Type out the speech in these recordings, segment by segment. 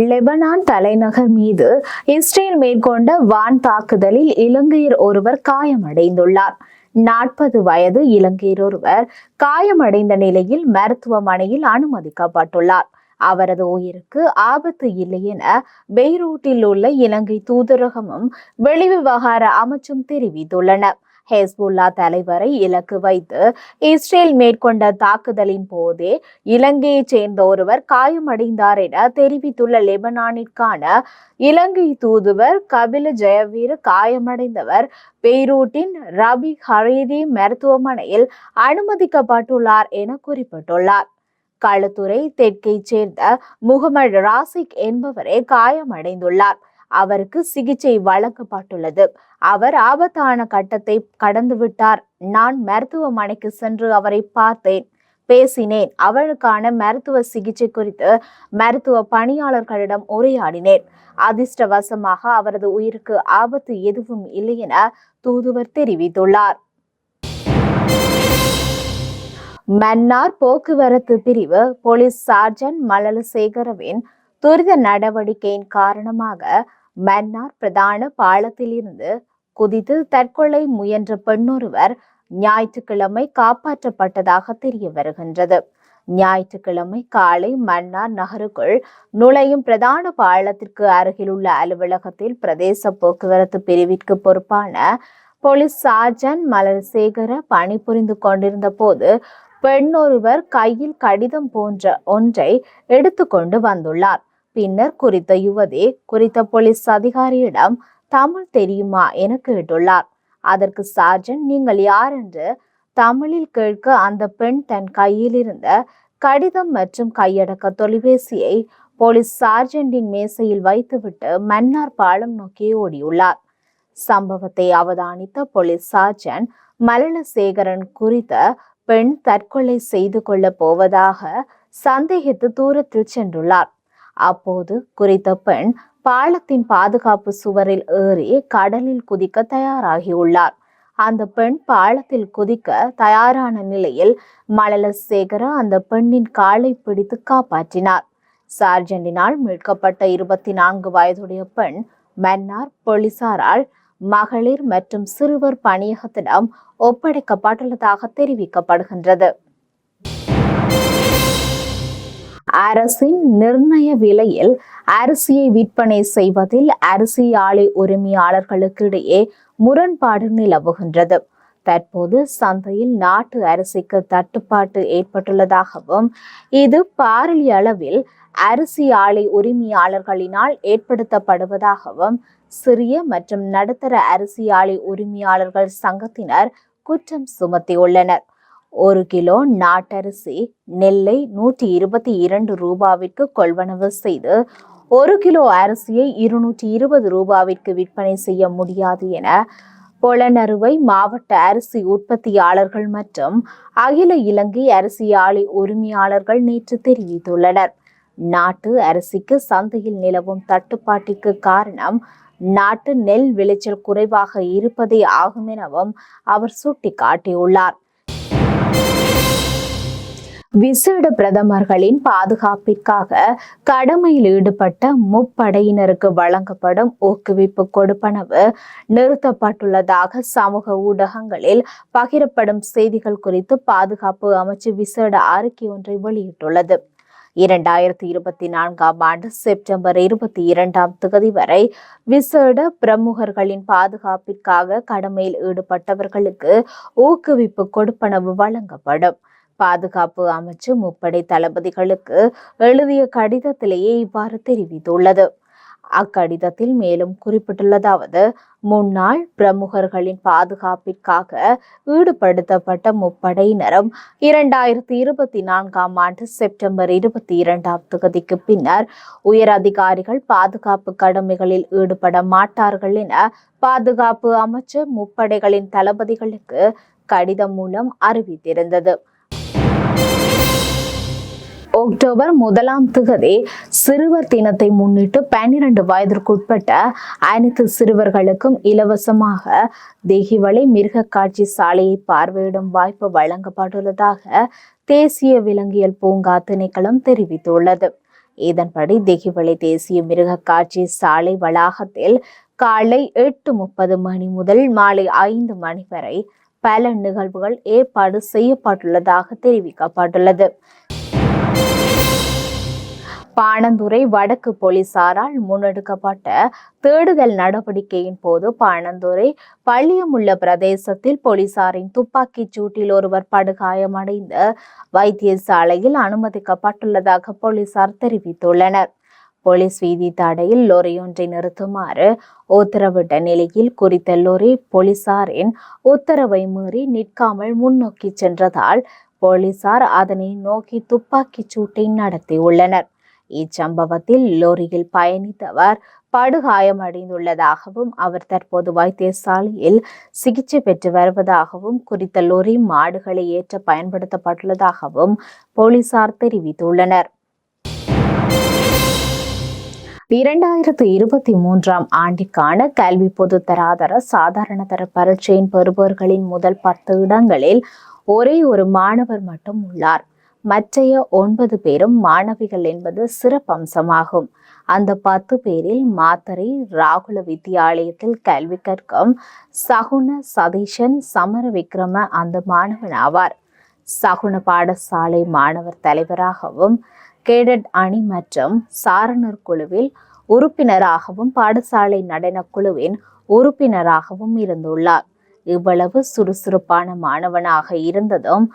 Lebanon தலைநகர் மீது Israel மேற்கொண்ட வான் தாக்குதலில் இலங்கையர் ஒருவர் காயமடைந்துள்ளார். நாற்பது வயது இலங்கையர் ஒருவர் காயமடைந்த நிலையில் மருத்துவமனையில் அனுமதிக்கப்பட்டுள்ளார். அவரது உயிருக்கு ஆபத்து இல்லை என பெய்ரூட்டில் உள்ள இலங்கை தூதரகமும் வெளிவிவகார அமைச்சும் தெரிவித்துள்ளன. ஹெஸ்புல்லா தலைவரை இலக்கு வைத்து இஸ்ரேல் மேற்கொண்ட தாக்குதலின் போதே இலங்கையைச் சேர்ந்த ஒருவர் காயமடைந்தார் என தெரிவித்துள்ள லெபனானிற்கான இலங்கை தூதுவர் கபில ஜெயவீர் காயமடைந்தவர். பெய்ரூட்டின் ரபி ஹரீரி மருத்துவமனையில் அனுமதிக்கப்பட்டுள்ளார் என குறிப்பிட்டுள்ளார். களத்துறை தெற்கைச் சேர்ந்த முகமது ராசிக் என்பவரே காயமடைந்துள்ளார். அவருக்கு சிகிச்சை வழங்கப்பட்டுள்ளது. அவர் ஆபத்தான கட்டத்தை கடந்துவிட்டார். நான் மருத்துவமனைக்கு சென்று அவரை பார்த்தேன் பேசினேன். அவளுக்கான மருத்துவ சிகிச்சை குறித்து மருத்துவ பணியாளர்களிடம் உரையாடினேன். அதிர்ஷ்டவசமாக அவரது உயிருக்கு ஆபத்து எதுவும் இல்லை என தூதுவர் தெரிவித்துள்ளார். மன்னார் போக்குவரத்து பிரிவு போலீஸ் சார்ஜன் மலலசேகரவின் துரித நடவடிக்கையின் காரணமாக மன்னார் பிரதான பாலத்திலிருந்து குதித்து தற்கொலை முயன்ற பெண்ணொருவர் ஞாயிற்றுக்கிழமை காப்பாற்றப்பட்டதாக தெரிய வருகின்றது. ஞாயிற்றுக்கிழமை காலை மன்னார் நகருக்குள் நுழையும் பிரதான பாலத்திற்கு அருகிலுள்ள அலுவலகத்தில் பிரதேச போக்குவரத்து பிரிவிற்கு பொறுப்பான போலீஸ் சார்ஜன் மலர்சேகர பணிபுரிந்து கொண்டிருந்த போது பெண்ணொருவர் கையில் கடிதம் போன்ற ஒன்றை எடுத்துக்கொண்டு வந்துள்ளார். பின்னர் குறித்த யுவதி குறித்த போலீஸ் அதிகாரியிடம் தமிழ் தெரியுமா? என கேட்டுள்ளார். அதற்கு சார்ஜன் நீங்கள் யார்? என்று தமிழில் கேட்க அந்த பெண் தன் கையில் இருந்த கடிதம் மற்றும் கையடக்க தொலைபேசியை போலீஸ் சார்ஜென்டின் மேசையில் வைத்துவிட்டு மன்னார் பாலம் நோக்கி ஓடியுள்ளார். சம்பவத்தை அவதானித்த போலீஸ் சார்ஜன் மலலசேகரன் குறித்த பெண் தற்கொலை செய்து கொள்ளப் போவதாக சந்தேகித்து தூரத்தில் சென்றுள்ளார். அப்போது குறித்த பெண் பாலத்தின் பாதுகாப்பு சுவரில் ஏறி கடலில் குதிக்க தயாராகியுள்ளார். அந்த பெண் பாலத்தில் குதிக்க தயாரான நிலையில் மலலசேகர அந்த பெண்ணின் காலை பிடித்து காப்பாற்றினார். சார்ஜென்டினால் மீட்கப்பட்ட இருபத்தி நான்கு வயதுடைய பெண் மன்னார் போலீசாரால் மகளிர் மற்றும் சிறுவர் பணியகத்திடம் ஒப்படைக்கப்பட்டுள்ளதாக தெரிவிக்கப்படுகின்றது. அரசின் நிர்ணய விலையில் அரிசியை விற்பனை செய்வதில் அரிசி ஆலை உரிமையாளர்களுக்கு இடையே முரண்பாடு நிலவுகின்றது. தற்போது சந்தையில் நாட்டு அரிசிக்கு தட்டுப்பாட்டு ஏற்பட்டுள்ளதாகவும் இது பாரலி அளவில் அரிசி ஆலை உரிமையாளர்களினால் ஏற்படுத்தப்படுவதாகவும் சிறிய மற்றும் நடுத்தர அரிசி ஆலை உரிமையாளர்கள் சங்கத்தினர் குற்றம் சுமத்தியுள்ளனர். ஒரு கிலோ நாட்டரிசி நெல்லை நூற்றி இருபத்தி இரண்டு ரூபாவிற்கு கொள்வனவு செய்து ஒரு கிலோ அரிசியை இருநூற்றி இருபது ரூபாவிற்கு விற்பனை செய்ய முடியாது என பொலனறுவை மாவட்ட அரிசி உற்பத்தியாளர்கள் மற்றும் அகில இலங்கை அரிசி ஆலை உரிமையாளர்கள் நேற்று தெரிவித்துள்ளனர். நாட்டு அரிசிக்கு சந்தையில் நிலவும் தட்டுப்பாட்டிற்கு காரணம் நாட்டு நெல் விளைச்சல் குறைவாக இருப்பதே ஆகும் எனவும் அவர் சுட்டிக்காட்டியுள்ளார். விசேட பிரதமர்களின் பாதுகாப்பிற்காக கடமையில் ஈடுபட்ட முப்படையினருக்கு வழங்கப்படும் ஊக்குவிப்பு கொடுப்பனவு நிறுத்தப்பட்டுள்ளதாக சமூக ஊடகங்களில் பகிரப்படும் செய்திகள் குறித்து பாதுகாப்பு அமைச்சு விசேட அறிக்கை ஒன்றை வெளியிட்டுள்ளது. இரண்டாயிரத்தி இருபத்தி நான்காம் ஆண்டு செப்டம்பர் இருபத்தி இரண்டாம் தேதி வரை விசேட பிரமுகர்களின் பாதுகாப்பிற்காக கடமையில் ஈடுபட்டவர்களுக்கு ஊக்குவிப்பு கொடுப்பனவு வழங்கப்படும். பாதுகாப்பு அமைச்சு முப்படை தளபதிகளுக்கு எழுதிய கடிதத்திலேயே இவ்வாறு தெரிவித்துள்ளது. அக்கடிதத்தில் மேலும் குறிப்பிட்டுள்ளதாவது முன்னாள் பிரமுகர்களின் பாதுகாப்பிற்காக ஈடுபடுத்தப்பட்ட முப்படையினரும் இரண்டாயிரத்தி இருபத்தி நான்காம் ஆண்டு செப்டம்பர் இருபத்தி இரண்டாம் தொகுதிக்கு பின்னர் உயர் அதிகாரிகள் பாதுகாப்பு கடமைகளில் ஈடுபட மாட்டார்கள் என பாதுகாப்பு அமைச்சர் முப்படைகளின் தளபதிகளுக்கு கடிதம் மூலம் அறிவித்திருந்தது. அக்டோபர் முதலாம் திகதி சிறுவர் தினத்தை முன்னிட்டு பன்னிரண்டு வயதிற்குட்பட்ட அனைத்து சிறுவர்களுக்கும் இலவசமாக தேகிவளை மிருக காட்சி சாலையை பார்வையிடும் வாய்ப்பு வழங்கப்பட்டுள்ளதாக தேசிய விலங்கியல் பூங்கா திணைக்களம் தெரிவித்துள்ளது. இதன்படி திகிவளை தேசிய மிருக காட்சி சாலை வளாகத்தில் காலை எட்டு முப்பது மணி முதல் மாலை ஐந்து மணி வரை பல நிகழ்வுகள் ஏற்பாடு செய்யப்பட்டுள்ளதாக தெரிவிக்கப்பட்டுள்ளது. பாணந்துறை வடக்கு போலீசாரால் முன்னெடுக்கப்பட்ட தேடுதல் நடவடிக்கையின் போது பாணந்துறை பள்ளியமுள்ள பிரதேசத்தில் போலீசாரின் துப்பாக்கிச் சூட்டில் ஒருவர் படுகாயமடைந்த வைத்தியசாலையில் அனுமதிக்கப்பட்டுள்ளதாக போலீசார் தெரிவித்துள்ளனர். போலீஸ் வீதி தடையில் லொரியொன்றை நிறுத்துமாறு உத்தரவிட்ட நிலையில் குறித்த லொரி போலீசாரின் உத்தரவை மீறி நிற்காமல் முன்னோக்கி சென்றதால் போலீசார் அதனை நோக்கி துப்பாக்கிச் சூட்டை நடத்தியுள்ளனர். இச்சம்பவத்தில் லோரியில் பயணித்தவர் படுகாயமடைந்துள்ளதாகவும் அவர் தற்போது வைத்தியசாலையில் சிகிச்சை பெற்று வருவதாகவும் குறித்த லோரி மாடுகளை ஏற்ற பயன்படுத்தப்பட்டுள்ளதாகவும் போலீசார் தெரிவித்துள்ளனர். இரண்டாயிரத்து இருபத்தி மூன்றாம் ஆண்டிற்கான கல்வி பொதுத்தராதர சாதாரண தர பரீட்சையின் பெறுபவர்களின் முதல் பத்து இடங்களில் ஒரே ஒரு மாணவர் மட்டும் உள்ளார். மற்றைய ஒன்பது பேரும் மாணவிகள் என்பது சிறப்பம்சமாகும் அந்த பத்து பேரில் மாத்தரை ராகுல வித்தியாலயத்தில் கல்வி கற்கும் சகுன சதீஷன் சமர விக்ரம அந்த மாணவன் ஆவார். சகுன பாடசாலை மாணவர் தலைவராகவும் கேடட் அணி மற்றும் சாரணர் குழுவில் உறுப்பினராகவும் பாடசாலை நடன குழுவின் உறுப்பினராகவும் இருந்துள்ளார். இவ்வளவு சுறுசுறுப்பான மாணவனாக இருந்ததும்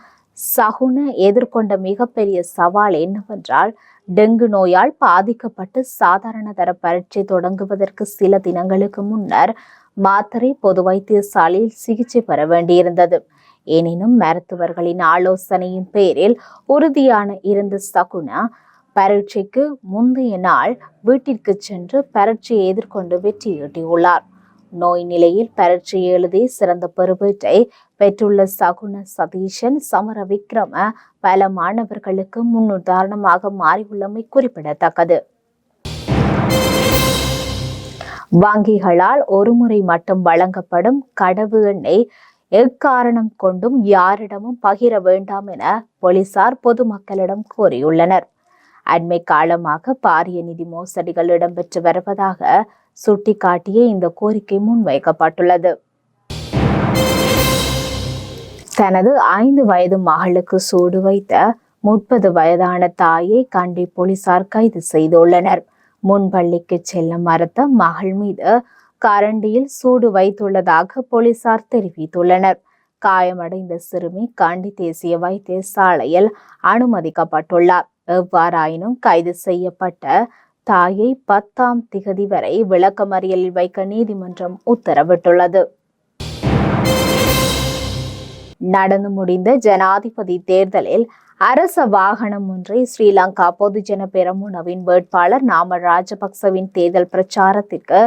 சகுன எதிர்கொண்ட மிகப்பெரிய சவால் என்னவென்றால் டெங்கு நோயால் பாதிக்கப்பட்டு சாதாரண தர பரீட்சை தொடங்குவதற்கு சில தினங்களுக்கு முன்னர் மாத்திரை பொது வைத்தியசாலையில் சிகிச்சை பெற வேண்டியிருந்தது. எனினும் மருத்துவர்களின் ஆலோசனையின் பேரில் உறுதியான இருந்த சகுனா பரீட்சைக்கு முந்தைய நாள் வீட்டிற்கு சென்று பரீட்சையை எதிர்கொண்டு வெற்றியீட்டியுள்ளார். நோய் நிலையில் பரீட்சை எழுதி சிறந்த பெருவீட்டை பெற்றுள்ள சகுன சதீஷன் சமர விக்ரம பல மாணவர்களுக்கு முன்னுதாரணமாக மாறியுள்ளமை குறிப்பிடத்தக்கது. வங்கிகளால் ஒருமுறை மட்டும் வழங்கப்படும் கடவு எண்ணெய் எக்காரணம் கொண்டும் யாரிடமும் பகிர வேண்டாம் என போலீசார் பொதுமக்களிடம் கோரியுள்ளனர் அண்மை காலமாக பாரிய நிதி மோசடிகள் இடம்பெற்று வருவதாக சுட்டிக்காட்டிய இந்த கோரிக்கை முன்வைக்கப்பட்டுள்ளது. தனது ஐந்து வயது மகளுக்கு சூடு வைத்த முப்பது வயதான தாயை கண்டி போலீசார் கைது செய்துள்ளனர். முன்பள்ளிக்கு செல்ல மறுத்த மகள் மீது கரண்டியில் சூடு வைத்துள்ளதாக போலீசார் தெரிவித்துள்ளனர். காயமடைந்த சிறுமி கண்டி தேசிய வைத்தியசாலையில் அனுமதிக்கப்பட்டுள்ளார். எவ்வாறாயினும் கைது செய்யப்பட்ட தாயை பத்தாம் திகதி வரை விளக்கமறியலில் வைக்க நீதிமன்றம் உத்தரவிட்டுள்ளது. நடந்து முடிந்த ஜனாதிபதி தேர்தலில் அரச வாகனம் ஒன்றை ஸ்ரீலங்கா பொதுஜன பெரமுனவின் வேட்பாளர் நாம ராஜபக்சவின் தேர்தல் பிரச்சாரத்திற்கு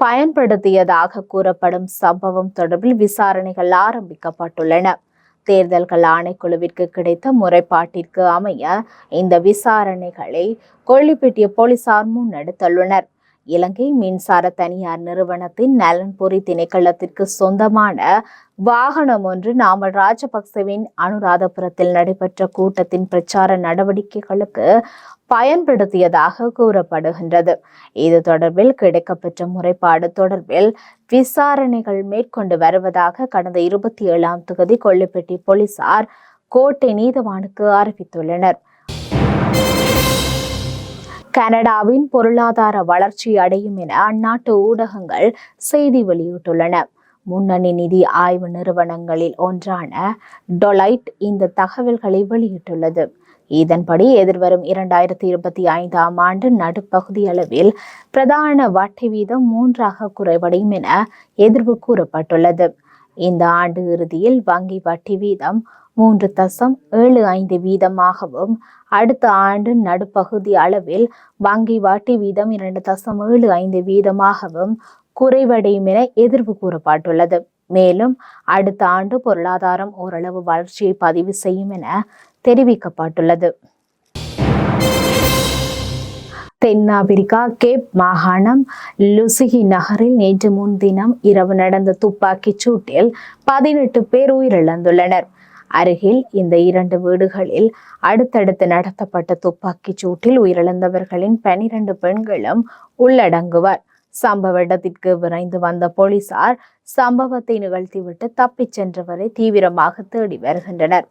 பயன்படுத்தியதாக கூறப்படும் சம்பவம் தொடர்பில் விசாரணைகள் ஆரம்பிக்கப்பட்டுள்ளன. தேர்தல்கள் ஆணைக்குழுவிற்கு கிடைத்த முறைப்பாட்டிற்கு அமைய இந்த விசாரணைகளை கொள்ளிப்பட்டிய போலீசார் முன்னெடுத்துள்ளனர். இலங்கை மின்சார தனியார் நிறுவனத்தின் நலன்புரி திணைக்களத்திற்கு சொந்தமான வாகனம் ஒன்று நாமல் ராஜபக்சவின் அனுராதபுரத்தில் நடைபெற்ற கூட்டத்தின் பிரச்சார நடவடிக்கைகளுக்கு பயன்படுத்தியதாக கூறப்படுகின்றது. இது தொடர்பில் கிடைக்கப்பெற்ற முறைப்பாடு தொடர்பில் விசாரணைகள் மேற்கொண்டு வருவதாக கடந்த இருபத்தி ஏழாம் தொகுதி கொள்ளுப்பட்டி போலீசார் கோட்டை நீதவானுக்கு அறிவித்துள்ளனர். கனடாவின் பொருளாதார வளர்ச்சி அடையும் என அந்நாட்டு ஊடகங்கள் செய்தி வெளியிட்டுள்ளன. முன்னணி நிதி ஆய்வு நிறுவனங்களில் ஒன்றான டொலைட் இந்த தகவல்களை வெளியிட்டுள்ளது. இதன்படி எதிர்வரும் இரண்டாயிரத்தி இருபத்தி ஐந்தாம் ஆண்டு நடுப்பகுதி அளவில் பிரதான வட்டி வீதம் மூன்றாக குறைவடையும் என எதிர்வு கூறப்பட்டுள்ளது. இந்த ஆண்டு இறுதியில் வங்கி வட்டி வீதம் மூன்று தசம் ஏழு ஐந்து வீதமாகவும் அடுத்த ஆண்டு நடுப்பகுதி அளவில் வங்கி வாட்டி வீதம் இரண்டு தசம் ஏழு ஐந்து வீதமாகவும் குறைவடையும் என எதிர்வு கூறப்பட்டுள்ளது. மேலும் அடுத்த ஆண்டு பொருளாதாரம் ஓரளவு வளர்ச்சியை பதிவு செய்யும் என தெரிவிக்கப்பட்டுள்ளது. தென்னாப்பிரிக்கா கேப் மாகாணம் லுசிகி நகரில் நேற்று முன்தினம் இரவு நடந்த துப்பாக்கிச் சூட்டில் பதினெட்டு பேர் உயிரிழந்துள்ளனர். அருகில் இந்த இரண்டு வீடுகளில் அடுத்தடுத்து நடத்தப்பட்ட துப்பாக்கிச் சூட்டில் உயிரிழந்தவர்களின் பனிரண்டு பெண்களும் உள்ளடங்குவர். சம்பவ இடத்திற்கு விரைந்து வந்த போலீசார் சம்பவத்தை நிகழ்த்திவிட்டு தப்பிச் சென்றவரை தீவிரமாக தேடி வருகின்றனர்.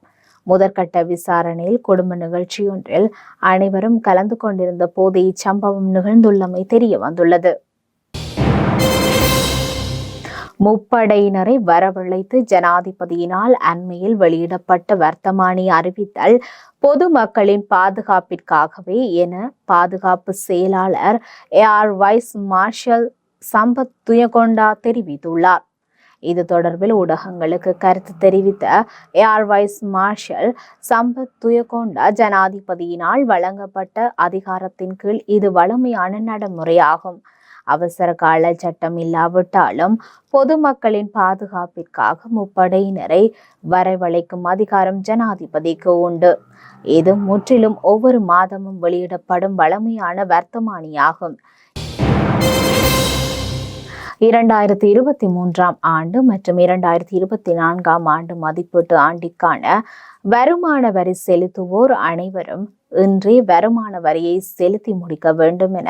முதற்கட்ட விசாரணையில் குடும்ப நிகழ்ச்சியொன்றில் அனைவரும் கலந்து கொண்டிருந்த போது இச்சம்பவம் நிகழ்ந்துள்ளமை தெரிய வந்துள்ளது. முப்படையினரை வரவழைத்து ஜனாதிபதியினால் அண்மையில் வெளியிடப்பட்ட வர்த்தமானி அறிவித்தல் பொதுமக்களின் பாதுகாப்பிற்காகவே என பாதுகாப்பு செயலாளர் air vice marshal Sampath Thuyacontha தெரிவித்துள்ளார். இது தொடர்பில் ஊடகங்களுக்கு கருத்து தெரிவித்த air vice marshal Sampath Thuyacontha ஜனாதிபதியினால் வழங்கப்பட்ட அதிகாரத்தின் கீழ் இது வலிமையான நடைமுறையாகும். அவசர கால சட்டம் இல்லாவிட்டாலும் பொதுமக்களின் பாதுகாப்பிற்காக முப்படையினரை வரவழைக்கும் அதிகாரம் ஜனாதிபதிக்கு உண்டு. இது முற்றிலும் ஒவ்வொரு மாதமும் வெளியிடப்படும் வளமையான வர்த்தமானியாகும். இரண்டாயிரத்தி இருபத்தி மூன்றாம் ஆண்டு மற்றும் இரண்டாயிரத்தி இருபத்தி நான்காம் ஆண்டு மதிப்பீட்டு ஆண்டிற்கான வருமான வரி செலுத்துவோர் அனைவரும் இன்றே வருமான வரியை செலுத்தி முடிக்க வேண்டும் என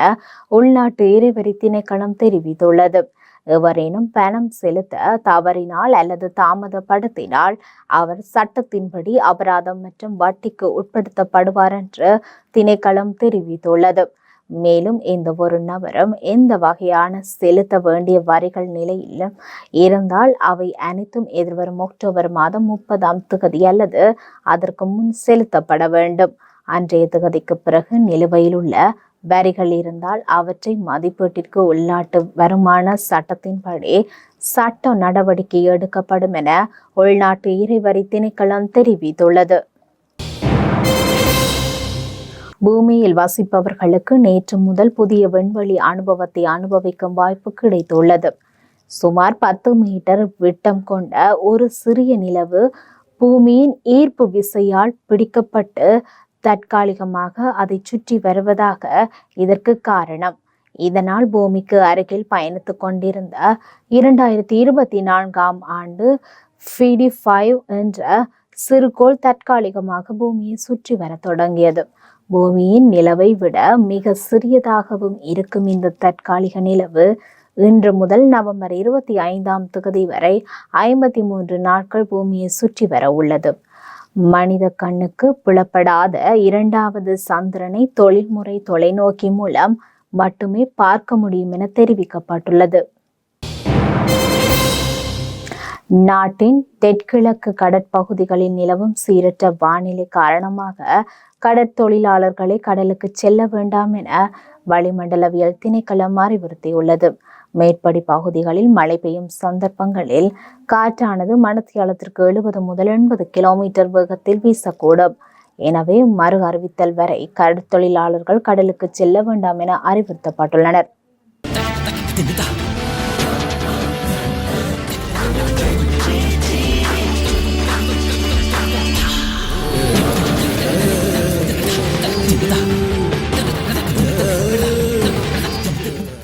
உள்நாட்டு இறைவரி திணைக்களம் தெரிவித்துள்ளது. எவரேனும் பணம் செலுத்த தவறினால் அல்லது தாமதப்படுத்தினால் அவர் சட்டத்தின்படி அபராதம் மற்றும் வட்டிக்கு உட்படுத்தப்படுவார் என்று திணைக்களம் தெரிவித்துள்ளது. மேலும் இந்த ஒரு நபரும் எந்த வகையான செலுத்த வேண்டிய வரிகள் நிலையில் இருந்தால் அவை அனைத்தும் எதிர்வரும் அக்டோபர் மாதம் முப்பதாம் தேதி அல்லது அதற்கு முன் செலுத்தப்பட வேண்டும். அன்றைய தகுதிக்கு பிறகு நிலுவையில் உள்ள வரிகள் இருந்தால் அவற்றை மதிப்பீட்டிற்கு உள்நாட்டு வருமான சட்டத்தின்படி சட்ட நடவடிக்கை எடுக்கப்படும் என உள்நாட்டு இறைவரி திணைக்களம் தெரிவித்துள்ளது. பூமியில் வசிப்பவர்களுக்கு நேற்று முதல் புதிய விண்வெளி அனுபவத்தை அனுபவிக்கும் வாய்ப்பு கிடைத்துள்ளது. சுமார் பத்து மீட்டர் விட்டம் கொண்ட ஒரு சிறிய நிலவு பூமியின் ஈர்ப்பு விசையால் பிடிக்கப்பட்டு தற்காலிகமாக அதை சுற்றி வருவதாக இதற்கு காரணம். இதனால் பூமிக்கு அருகில் பயணித்துக் கொண்டிருந்த இரண்டாயிரத்தி இருபத்தி நான்காம் ஆண்டு ஃபிடி ஃபைவ் என்ற சிறுகோள் தற்காலிகமாக பூமியை சுற்றி வர தொடங்கியது. பூமியின் நிலவை விட மிக சிறியதாகவும் இருக்கும் இந்த தற்காலிக நிலவு இன்று முதல் நவம்பர் இருபத்தி ஐந்தாம் தொகுதி வரை ஐம்பத்தி மூன்று நாட்கள் பூமியை சுற்றி வர உள்ளது. மனித கண்ணுக்கு புலப்படாத இரண்டாவது சந்திரனை தொழில்முறை தொலைநோக்கி மூலம் மட்டுமே பார்க்க முடியும் என தெரிவிக்கப்பட்டுள்ளது. நாட்டின் தெற்கிழக்கு கடற்பகுதிகளில் நிலவும் சீரற்ற வானிலை காரணமாக கடற்தொழிலாளர்களை கடலுக்கு செல்ல வேண்டாம் என வளிமண்டலவியல் திணைக்களம் அறிவுறுத்தியுள்ளது. மேற்படி பகுதிகளில் மழை பெய்யும் சந்தர்ப்பங்களில் காற்றானது மணத்தியாலத்திற்கு எழுபது முதல் எண்பது கிலோமீட்டர் வேகத்தில் வீசக்கூடும். எனவே மறு அறிவித்தல் வரை கடற்தொழிலாளர்கள் கடலுக்கு செல்ல வேண்டாம் என அறிவுறுத்தப்பட்டுள்ளனர்.